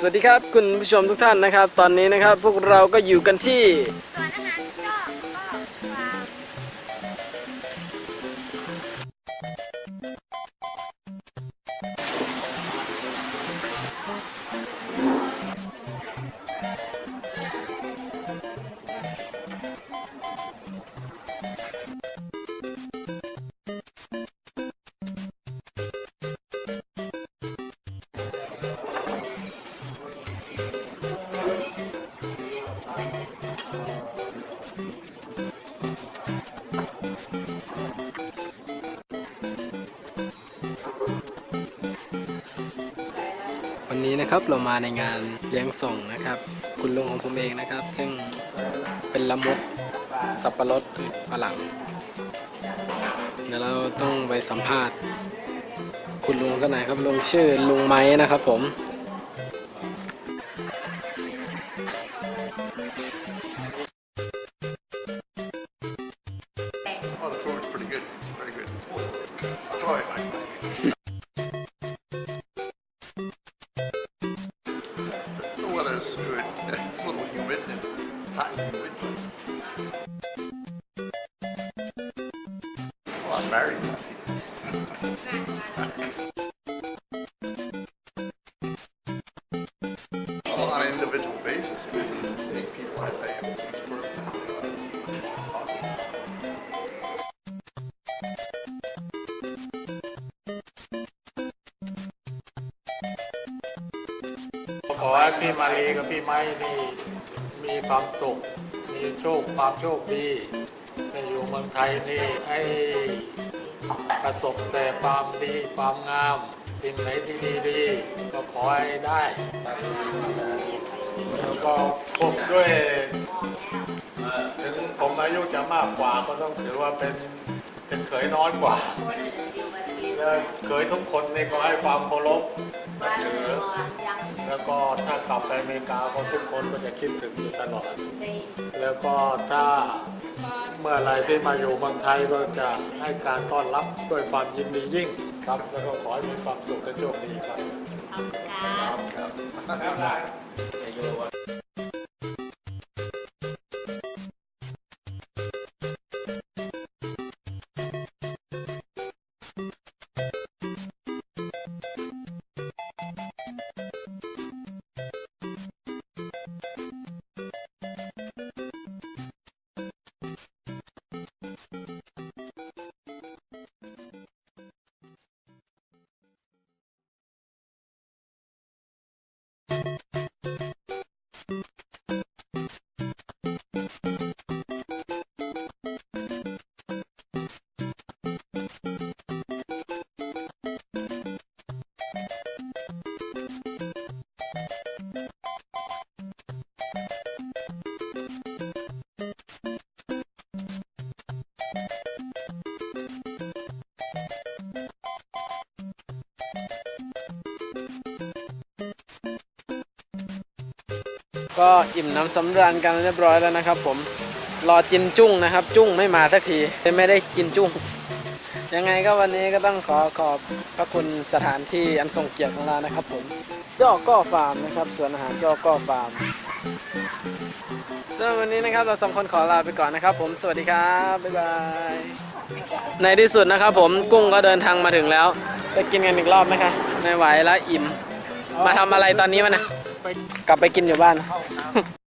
สวัสดีครับคุณผู้ชมทุกท่านนะครับ ตอนนี้นะครับพวกเราก็อยู่กันที่ วันนี้นะครับเรามาในงานเลี้ยงส่งนะครับ คุณลุงของผมเองนะครับ ซึ่งเป็นละมุดสับปะรดฝรั่งเดี๋ยวเราต้องไปสัมภาษณ์ คุณลุงกันหน่อยครับลุงชื่อลุงไม้นะครับผม Well, I'm married. Well, on an individual basis, I mean, you take people as they are. .ขอให้พี่มารีกับพี่ไม้นี่มีความสุข มีโชคความโชคดีในอยู่เมืองไทยนี่ให้ประสบแต่ความดีความงาม สิ่งไหนที่ดีดีก็ขอให้ได้แล้วก็พบด้วยถึงผมอายุจะมากกว่าก็ต้องถือว่าเป็นเป็นเขยน้อยกว่าและเขยทุกคนนี่ก็ให้ความเคารพนับถือ แล้วก็ถ้ากลับไปอเมริกาก็ทุกคนก็จะคิดถึงอยู่ตลอด แล้วก็ถ้าเมื่อไรที่มาอยู่เมืองไทยก็จะให้การต้อนรับด้วยความยินดียิ่งครับ แล้วก็ขอให้มีความสุขและโชคดีครับ ก็อิ่มน้ำสำราญกันเรียบร้อยแล้วนะครับ ผมรอจินจุ้งนะครับ จุ้งไม่มาสักทีไม่ได้กินจุ้ง ยังไงก็วันนี้ก็ต้องขอขอบพระคุณสถานที่อันทรงเกียรติของเรานะครับ ผมเจ้าก้อฟาร์มนะครับสวนอาหารเจ้าก้อฟาร์มส่วนวันนี้นะครับเราสองคนขอลาไปก่อนนะครับ ผมสวัสดีครับ บ๊ายบาย ในที่สุดนะครับ ผมกุ้งก็เดินทางมาถึงแล้วไปกินกันอีกรอบไหมคะไม่ไหวแล้วอิ่ม มาทำอะไรตอนนี้วะนะ กลับไปกินอยู่บ้าน